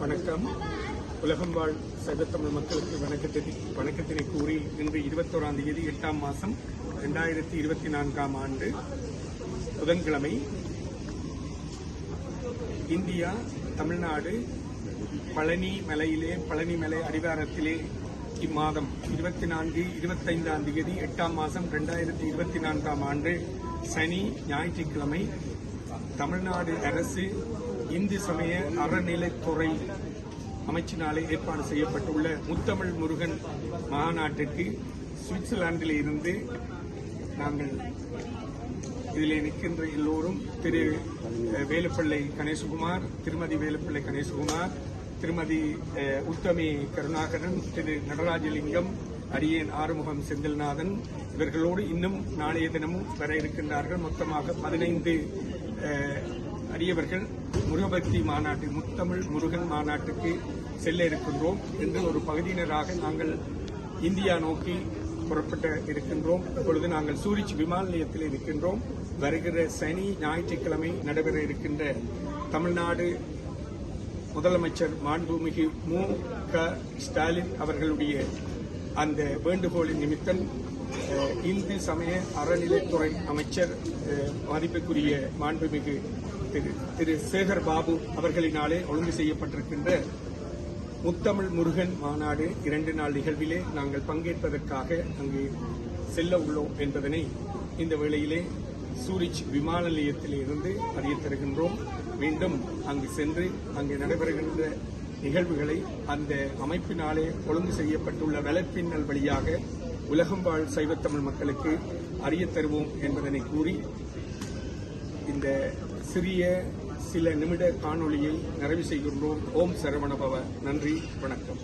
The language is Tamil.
வணக்கம். உலகம் வாழ் சைவத்தமிழ் மக்களுக்கு வணக்கத்தை வணக்கத்தினை கூறி இன்று இருபத்தோராம் தேதி எட்டாம் மாதம் ரெண்டாயிரத்தி இருபத்தி நான்காம் ஆண்டு புதன்கிழமை. இந்தியா தமிழ்நாடு பழனி மலையிலே பழனி மலை அடிவாரத்திலே இம்மாதம் இருபத்தி நான்கு இருபத்தைந்தாம் தேதி எட்டாம் மாதம் ரெண்டாயிரத்தி இருபத்தி நான்காம் ஆண்டு சனி ஞாயிற்றுக்கிழமை. தமிழ்நாடு அரசு இந்து சமய அறநிலைத்துறை அமைச்சினாலே ஏற்பாடு செய்யப்பட்டுள்ள முத்தமிழ் முருகன் மாநாட்டிற்கு சுவிட்சர்லாந்தில் இருந்து நாங்கள் இதில் நிற்கின்ற எல்லோரும் திரு வேலுப்பிள்ளை கணேசகுமார் திருமதி வேலுப்பிள்ளை கணேசகுமார் திருமதி உத்தமி கருணாகரன் திரு நடராஜலிங்கம் அரியன் ஆறுமுகம் செந்தில்நாதன் இவர்களோடு இன்னும் நாளைய தினமும் வர இருக்கின்றார்கள். மொத்தமாக பதினைந்து அரியவர்கள் முருகபக்தி மாநாட்டு முத்தமிழ் முருகன் மாநாட்டுக்கு செல்ல இருக்கின்றோம் என்று ஒரு பகுதியினராக நாங்கள் இந்தியா நோக்கி புறப்பட்டு இருக்கின்றோம். இப்பொழுது நாங்கள் சூரிச் விமான நிலையத்தில் இருக்கின்றோம் வருகிற சனி ஞாயிற்றுக்கிழமை நடைபெற இருக்கின்ற தமிழ்நாடு முதலமைச்சர் மாண்புமிகு மு. க. ஸ்டாலின் அவர்களுடைய அந்த வேண்டுகோளின் நிமித்தம் இந்து சமய அறநிலைத்துறை அமைச்சர் மதிப்புக்குரிய மாண்புமிகு திரு சேகர் பாபு அவர்களினாலே ஒழுங்கு செய்யப்பட்டிருக்கின்ற முத்தமிழ் முருகன் மாநாடு இரண்டு நாள் நிகழ்விலே நாங்கள் பங்கேற்பதற்காக அங்கு செல்ல உள்ளோம் என்பதனை இந்த வேளையிலே சூரிச் விமான நிலையத்தில் இருந்து அறிய தருகின்றோம். மீண்டும் அங்கு சென்று அங்கு நடைபெறுகின்ற நிகழ்வுகளை அந்த அமைப்பினாலே ஒழுங்கு செய்யப்பட்டுள்ள வலைப்பின்னல் வழியாக உலகம் வாழ் சைவத்தமிழ் மக்களுக்கு அறிய தருவோம் என்பதனை கூறி இந்த சிறிய சில நிமிட காணொளியை நிறைவு செய்கின்றோம். ஓம் சரவணபவ. நன்றி வணக்கம்.